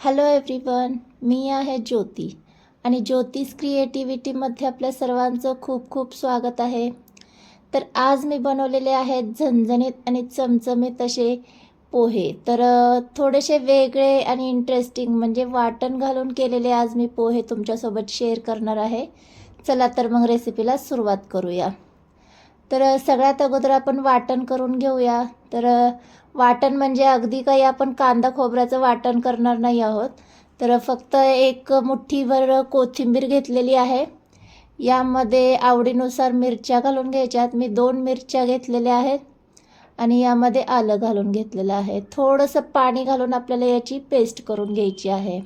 Hello everyone मी आहे ज्योती. आणि ज्योतिष क्रिएटिव्हिटीमध्ये आपल्या सर्वांचं खूप खूप स्वागत आहे. तर आज मी बनवलेले आहेत झणझणीत आणि चमचमीत असे पोहे. तर थोडेसे वेगळे आणि इंटरेस्टिंग म्हणजे वाटण घालून केलेले आज मी पोहे तुमच्यासोबत शेअर करणार आहे. चला तर मग रेसिपीला सुरुवात करूया. तर सगळ्यात अगोदर आपण वाटण करून घेऊया. तर वाटण म्हणजे अगदी काही आपण कांदा खोबऱ्याचं वाटण करणार नाही आहोत. तर फक्त एक मुठ्ठीभर कोथिंबीर घेतलेली आहे. यामध्ये आवडीनुसार मिरच्या घालून घ्यायच्यात. मी दोन मिरच्या घेतलेल्या आहेत आणि यामध्ये आलं घालून घेतलेलं आहे. थोडंसं पाणी घालून आपल्याला याची पेस्ट करून घ्यायची आहे.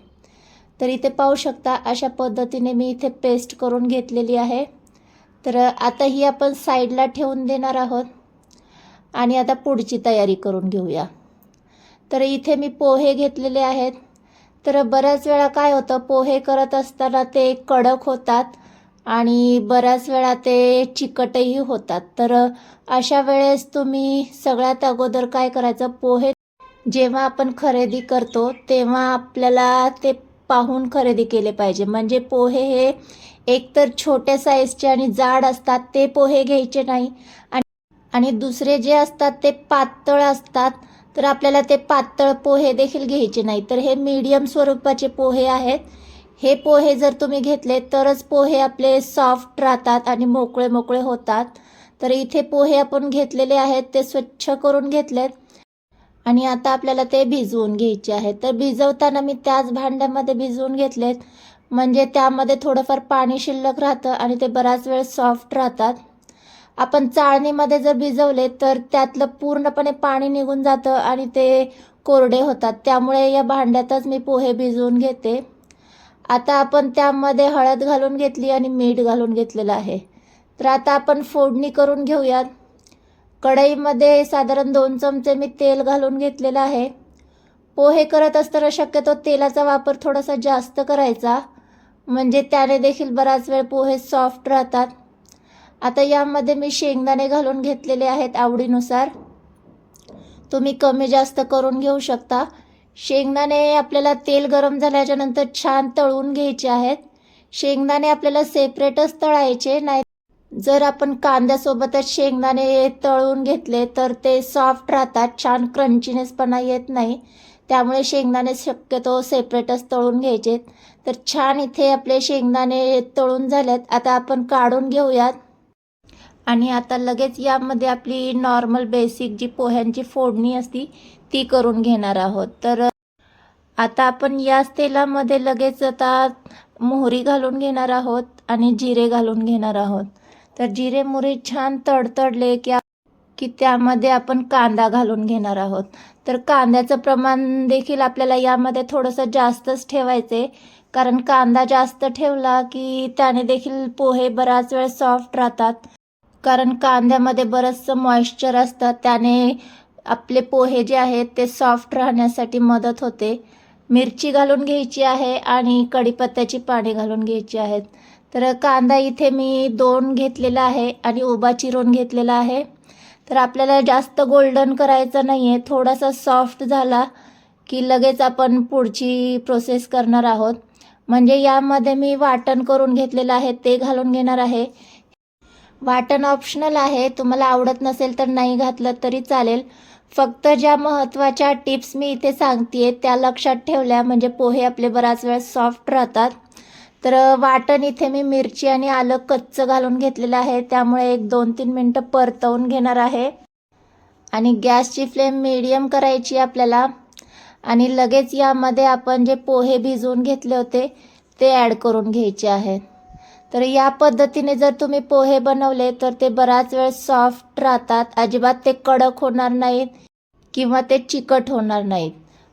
तर इथे पाहू शकता अशा पद्धतीने मी इथे पेस्ट करून घेतलेली आहे. तर आता ही आपण साईडला ठेवून देणार आहोत. आणि आता पुढची तयारी करून घेऊया. तर इथे मी पोहे घेतलेले आहेत. तर बऱ्याच वेळा काय होतं पोहे करत असताना ते कडक होतात आणि बऱ्याच वेळा ते चिकटही होतात. तर अशा वेळेस तुम्ही सगळ्यात अगोदर काय करायचं पोहे जेव्हा आपण खरेदी करतो तेव्हा आपल्याला ते पाहून खरेदी केले पाहिजे. म्हणजे पोहे हे एकतर छोट्या साईजचे आणि जाड असतात ते पोहे घ्यायचे नाही. आणि आणि दुसरे जे असतात ते पातळ असतात तर आपल्याला ते पातळ पोहे देखील घ्यायचे नाही. तर हे मीडियम स्वरूपाचे पोहे आहेत. हे पोहे जर तुम्ही घेतले तरच पोहे आपले सॉफ्ट राहतात आणि मोकळे मोकळे होतात. तर इथे पोहे आपण घेतलेले आहेत ते स्वच्छ करून घेतलेत. आणि आता आपल्याला ते भिजवून घ्यायचे आहेत तर भिजवताना मी त्याच भांड्यामध्ये भिजवून घेतलेत. म्हणजे त्यामध्ये थोडंफार पाणी शिल्लक राहतं आणि ते बराच वेळ सॉफ्ट राहतात. आपण चाळणीमध्ये जर भिजवले तर त्यातलं पूर्णपणे पाणी निघून जातं आणि ते कोरडे होतात. त्यामुळे या भांड्यातच मी पोहे भिजवून घेते. आता आपण त्यामध्ये हळद घालून घेतली आणि मीठ घालून घेतलेलं आहे. तर आता आपण फोडणी करून घेऊयात. कढईमध्ये साधारण दोन चमचे मी तेल घालून घेतलेलं आहे. पोहे करत असताना शक्यतो तेलाचा वापर थोडासा जास्त करायचा. म्हणजे त्याने देखील बराच वेळ पोहे सॉफ्ट राहतात. आता यामध्ये मी शेंगदाणे घालून घेतलेले आहेत आवडीनुसार. तुम्ही कमी जास्त करून घेऊ शकता. शेंगदाणे आपल्याला तेल गरम झाल्याच्यानंतर छान तळून घ्यायचे आहेत. शेंगदाणे आपल्याला सेपरेटच तळायचे नाही. जर आपण कांद्यासोबतच शेंगदाणे तळून घेतले तर ते सॉफ्ट राहतात छान क्रंचीनेसपणा येत नाही. त्यामुळे शेंगदाणे शक्यतो सेपरेटच तळून घ्यायचे. तर छान इथे आपले शेंगदाणे तळून झालेत. आता आपण काढून घेऊयात. आणि आता लगेच यामध्ये आपली नॉर्मल बेसिक जी पोह्यांची फोडणी असती ती करून घेणार आहोत. तर आता आपण याच तेलामध्ये लगेच आता मोहरी घालून घेणार आहोत आणि जिरे घालून घेणार आहोत. तर जिरे मोहरी छान तडतडले की की त्यामध्ये आपण कांदा घालून घेणार आहोत. तर कांद्याचं प्रमाण देखील आपल्याला यामध्ये थोडंसं जास्तच ठेवायचे कारण कांदा जास्त ठेवला की त्याने देखील पोहे बराच वेळ सॉफ्ट राहतात. कारण कांद्यामध्ये बरंचसं मॉइश्चर असतं त्याने आपले पोहे जे आहेत ते सॉफ्ट राहण्यासाठी मदत होते. मिरची घालून घ्यायची आहे आणि कढीपत्त्याची पाने घालून घ्यायची आहेत. तर कांदा इथे मी दोन घेतलेला आहे आणि उभा चिरून घेतलेला आहे. तर आपल्याला जास्त गोल्डन करायचं नाही आहे थोडासा सॉफ्ट झाला की लगेच आपण पुढची प्रोसेस करणार आहोत. म्हणजे यामध्ये मी वाटण करून घेतलेलं आहे ते घालून घेणार आहे. वाटण ऑप्शनल आहे. तुम्हाला आवडत नसेल तर नाही घातलं तरी चालेल. फक्त ज्या महत्त्वाच्या टिप्स मी इथे सांगते त्या लक्षात ठेवल्या. म्हणजे पोहे आपले बराच वेळ सॉफ्ट राहतात. तर वाटण इथे मी मिरची आणि आलं कच्चं घालून घेतलेलं आहे. त्यामुळे एक दोन तीन मिनटं परतवून घेणार आहे. आणि गॅसची फ्लेम मिडियम करायची आपल्याला. आणि लगेच यामध्ये आपण जे पोहे भिजवून घेतले होते ते ॲड करून घ्यायचे आहे. तर या पद्धतीने जर तुम्ही पोहे बनवले तर ते बराच वेळ सॉफ्ट राहतात. अजिबात ते कडक होणार नाहीत किंवा ते चिकट होणार नाहीत.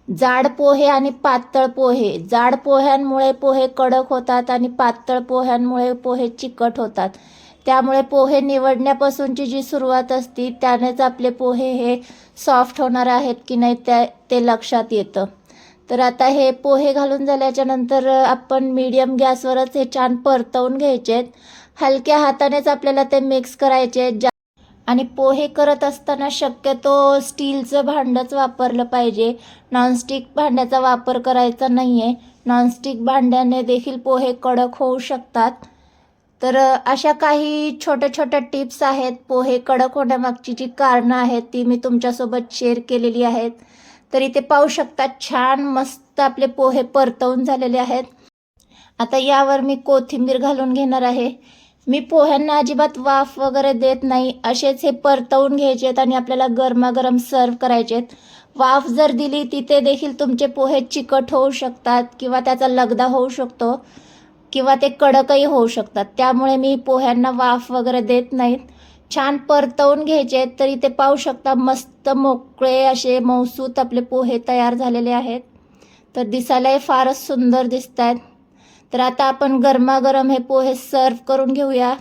जाड पोहे आणि पातळ पोहे. जाड पोह्यांमुळे पोहे कडक होतात आणि पातळ पोह्यांमुळे पोहे चिकट होतात. त्यामुळे पोहे निवडण्यापासूनची जी सुरुवात असती त्यानेच आपले पोहे हे सॉफ्ट होणार आहेत की नाही त्या ते लक्षात येतं. तर आता हे पोहे घालून झाल्याच्यानंतर आपण मीडियम गॅसवरच हे छान परतवून घ्यायचे आहेत हलक्या हातानेच आपल्याला ते मिक्स करायचे आहेत. आणि पोहे करत असताना शक्यतो स्टीलचं भांडंच वापरलं पाहिजे. नॉनस्टिक भांड्याचा वापर करायचा नाही आहे नॉनस्टिक भांड्याने देखील पोहे कडक होऊ शकतात. तर अशा काही छोट्या छोट्या टिप्स आहेत. पोहे कडक होण्यामागची जी कारणं आहेत ती मी तुमच्यासोबत शेअर केलेली आहेत. तर इथे पाहू शकता छान मस्त आपले पोहे परतवून झालेले आहेत. आता यावर मी कोथिंबीर घालून घेणार आहे. मी पोह्यांना अजिबात वाफ वगैरे देत नाही. असेच हे परतवून घ्यायचे आहेत आणि आपल्याला गरमागरम सर्व करायचे आहेत. वाफ जर दिली तिथे देखील तुमचे पोहे चिकट होऊ शकतात किंवा त्याचा लगदा होऊ शकतो किंवा ते कडकही होऊ शकतात. त्यामुळे मी पोह्यांना वाफ वगैरे देत नाहीत. छान परतवून घ्यायचे आहेत तरी ते पाहू शकता मस्त मोकळे असे मौसूत आपले पोहे तयार झालेले आहेत. तर दिसायलाही फारच सुंदर दिसत आहेत तर आता आपण गरमागरम हे पोहे सर्व करून घेऊया.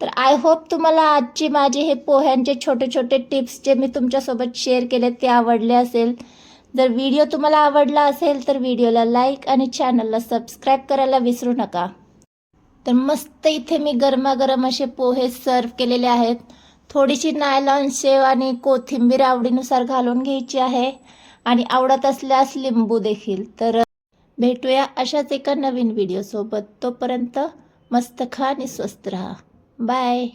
तर आय होप तुम्हाला आजची माझे हे पोह्यांचे छोटे छोटे टिप्स जे मी तुमच्यासोबत शेअर केले ते आवडले असेल. जर व्हिडिओ तुम्हाला आवडला असेल तर व्हिडिओला लाईक आणि चॅनलला सबस्क्राईब करायला विसरू नका. तर मस्त इथे मी गरमागरम असे पोहे सर्व केलेले आहेत. थोडीशी नायलॉन शेव आणि कोथिंबीर आवडीनुसार घालून घ्यायची आहे. आणि आवडत असल्यास लिंबू देखील. तर भेटूया अशाच एका नवीन व्हिडिओसोबत तोपर्यंत मस्त खा आणि स्वस्त राहा. बाय